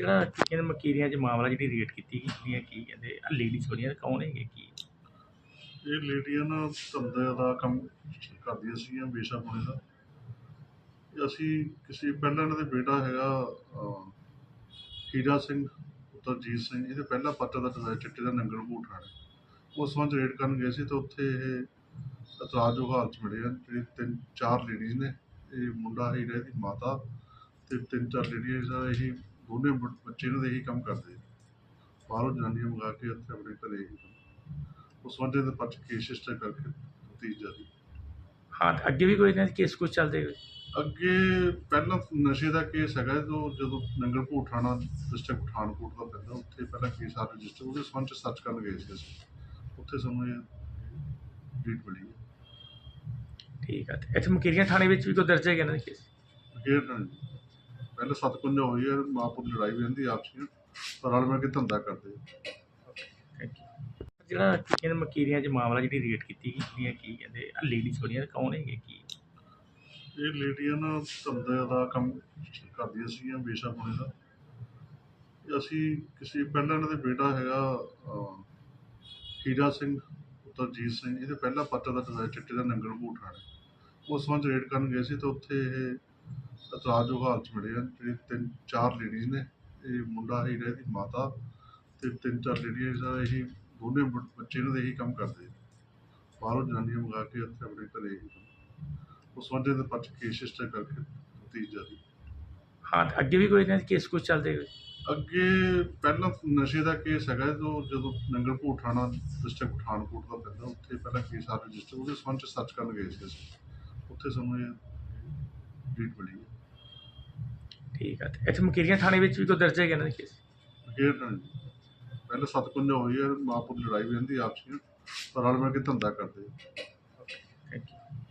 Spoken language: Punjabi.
ਜਿਹੜਾ ਕੀ ਮਕੀਰੀਆਂ 'ਚ ਮਾਮਲਾ ਜਿਹੜੀ ਰੇਟ ਕੀਤੀ ਗਈ ਜਿਹੜੀਆਂ ਕੀ ਕਹਿੰਦੇ ਲੇਡੀਜ਼ ਬੜੀਆਂ ਕੌਣ ਹੈਗੇ ਕੀ? ਇਹ ਲੇਡੀਆਂ ਨਾ ਧੰਦੇ ਦਾ ਕੰਮ ਕਰਦੀਆਂ ਸੀਗੀਆਂ ਵੇਸ਼ਾ ਪਾਉਣੇ ਦਾ ਇਹ ਅਸੀਂ ਕਿਸੇ ਪਹਿਲਾਂ ਇਹਨਾਂ ਦੇ ਬੇਟਾ ਹੈਗਾ ਅਹ, ਹੀਰਾ ਸਿੰਘ ਪੁੱਤਰ ਜੀਤ ਸਿੰਘ ਇਹਦੇ ਪਹਿਲਾ ਪੱਤਰ ਦਾ ਦਵਾਇਆ ਚਿੱਟੇ ਦਾ ਨੰਗਲ ਭੂਠਾਣੇ ਉਸ ਸੰਬੰਧ ਰੇਡ ਕਰਨ ਗਏ ਸੀ ਤਾਂ ਉੱਥੇ ਇਹ ਇਤਰਾਜ਼ਯੋਗ ਹਾਲਤ 'ਚ ਮਿਲੇ ਆ ਜਿਹੜੇ ਤਿੰਨ ਚਾਰ ਲੇਡੀਜ਼ ਨੇ। ਇਹ ਮੁੰਡਾ ਹੀਰਾ ਦੀ ਮਾਤਾ ਤੇ ਤਿੰਨ ਚਾਰ ਲੇਡੀਜ਼ ਆ ਇਹ ਦੋਨੇ ਬ- ਬੱਚੇ ਇਹਨਾਂ ਦੇ ਇਹੀ ਕੰਮ ਕਰਦੇ ਬਾਹਰੋਂ ਜਨਾਨੀਆਂ ਮੰਗਾ ਕੇ ਇੱਥੇ ਆਪਣੇ ਘਰੇ ਇਹੀ ਕੰਮ। ਉਸ ਵਜ੍ਹਾ ਦੇ ਪਰਚ ਕੇਸ ਰਜਿਸਟਰ ਕਰਕੇ ਤੀਜ ਜਾਰੀ ਹਾਂ ਤੇ ਅੱਗੇ ਵੀ ਕੋਈ ਇਹਨਾਂ ਦੇ ਕੇਸ ਕੁਛ ਚੱਲਦੇ ਹੋਏ? ਅੱਗੇ ਪਹਿਲਾਂ ਨਸ਼ੇ ਦਾ ਕੇਸ ਹੈਗਾ ਜੋ ਜਦੋਂ ਨੰਗਲ ਭੂਠਾਣਾ ਡਿਸਟ੍ਰਿਕਟ ਪਠਾਨਕੋਟ ਦਾ ਪੈਂਦਾ ਉੱਥੇ ਪਹਿਲਾਂ ਕੇਸ ਆ ਰਜਿਸਟਰ ਉਹਦੇ ਸੰਬੰਧ ਚ ਸਰਚ ਕਰਨ ਗਏ ਸੀ ਅਸੀਂ। ਉੱਥੇ ਸਾਨੂੰ ਇਹ ਡੀਟ ਮਿਲੀ ਠੀਕ ਆ ਤੇ ਇੱਥੇ ਮਕੀਰੀਆਂ ਥਾਣੇ ਵਿੱਚ ਵੀ ਕੋਈ ਦਰਜ ਹੈਗੇ ਇਹਨਾਂ ਦੇ ਕੇਸ ਫੇਰ ਪਹਿਲਾਂ ਸਤਕੁੰਜਾ ਹੋਈ ਹੈ ਮਾਂ ਪੁੱਤ ਲੜਾਈ ਵੀ ਹੁੰਦੀ ਆਪਸ ਪਰ ਰਲ ਮਿਲ ਕੇ ਧੰਦਾ ਕਰਦੇ ਜਿਹੜਾ ਕਹਿੰਦੇ ਮਕੀਰੀਆਂ 'ਚ ਮਾਮਲਾ ਜਿਹੜੀ ਰੇਟ ਕੀਤੀ ਗਈ ਜਿਹੜੀਆਂ ਕੀ ਕਹਿੰਦੇ ਲੇਡੀਜ਼ ਬੜੀਆਂ ਕੌਣ ਹੈਗੇ ਕੀ? ਇਹ ਲੇਡੀਆਂ ਨਾ ਧੰਦੇ ਦਾ ਕੰਮ ਕਰਦੀਆਂ ਸੀਗੀਆਂ ਵੇਸ਼ਾ ਪਾਉਣੇ ਦਾ। ਇਹ ਅਸੀਂ ਕਿਸੇ ਪਹਿਲਾਂ ਇਹਨਾਂ ਦੇ ਬੇਟਾ ਹੈਗਾ ਅਹ, ਹੀਰਾ ਸਿੰਘ ਪੁੱਤਰ ਜੀਤ ਸਿੰਘ ਇਹਦੇ ਪਹਿਲਾ ਪੱਤਰ ਦਾ ਚਿੱਟੇ ਦਾ ਨੰਗਲ ਭੂਠਾਣੇ ਉਸ ਸੰਬੰਧ ਰੇਡ ਕਰਨ ਗਏ ਸੀ ਤਾਂ ਉੱਥੇ ਇਹ ਇਤਰਾਜ਼ਯੋਗ ਹਾਲਤ 'ਚ ਮਿਲੇ ਆ ਜਿਹੜੇ ਤਿੰਨ ਚਾਰ ਲੇਡੀਜ਼ ਨੇ ਇਹ ਮੁੰਡਾ ਹੀਰਾ ਦੀ ਮਾਤਾ ਤੇ ਤਿੰਨ ਚਾਰ ਲੇਡੀਜ਼ ਆ ਇਹ ਦੋਨੇ ਬ- ਬੱਚੇ ਇਹਨਾਂ ਦੇ ਇਹੀ ਕੰਮ ਕਰਦੇ ਬਾਹਰੋਂ ਜਨਾਨੀਆਂ ਮੰਗਾ ਕੇ ਇੱਥੇ ਆਪਣੇ ਘਰੇ ਇਹੀ ਕੰਮ। ਉਸ ਵਜ੍ਹਾ ਦੇ ਪਰਚ ਕੇਸ ਰਜਿਸਟਰ ਕਰਕੇ ਤੀਜ ਜਾਰੀ ਹਾਂ ਤੇ ਅੱਗੇ ਵੀ ਕੋਈ ਇਹਨਾਂ ਦੇ ਕੇਸ ਕੁਛ ਚੱਲਦੇ ਹੋਏ? ਅੱਗੇ ਪਹਿਲਾਂ ਨਸ਼ੇ ਦਾ ਕੇਸ ਹੈਗਾ ਜੋ ਜਦੋਂ ਨੰਗਲ ਭੂਠਾਣਾ ਡਿਸਟ੍ਰਿਕਟ ਪਠਾਨਕੋਟ ਦਾ ਪੈਂਦਾ ਉੱਥੇ ਪਹਿਲਾਂ ਕੇਸ ਆ ਰਜਿਸਟਰ ਉਹਦੇ ਸੰਬੰਧ ਚ ਸਰਚ ਕਰਨ ਗਏ ਸੀ ਅਸੀਂ। ਉੱਥੇ ਸਾਨੂੰ ਇਹ ਡੀਟ ਮਿਲੀ ਠੀਕ ਆ ਤੇ ਇੱਥੇ ਮਕੀਰੀਆਂ ਥਾਣੇ ਵਿੱਚ ਵੀ ਕੋਈ ਦਰਜ ਹੈਗੇ ਇਹਨਾਂ ਦੇ ਕੇਸ ਫੇਰ ਪਹਿਲਾਂ ਸਤਕੁੰਜਾ ਹੋਈ ਹੈ, ਮਾਂ ਪੁੱਤ ਲੜਾਈ ਵੀ ਹੁੰਦੀ ਆਪਸੀ ਪਰ ਰਲ ਮਿਲ ਕੇ ਧੰਦਾ ਕਰਦੇ ਥੈਂਕ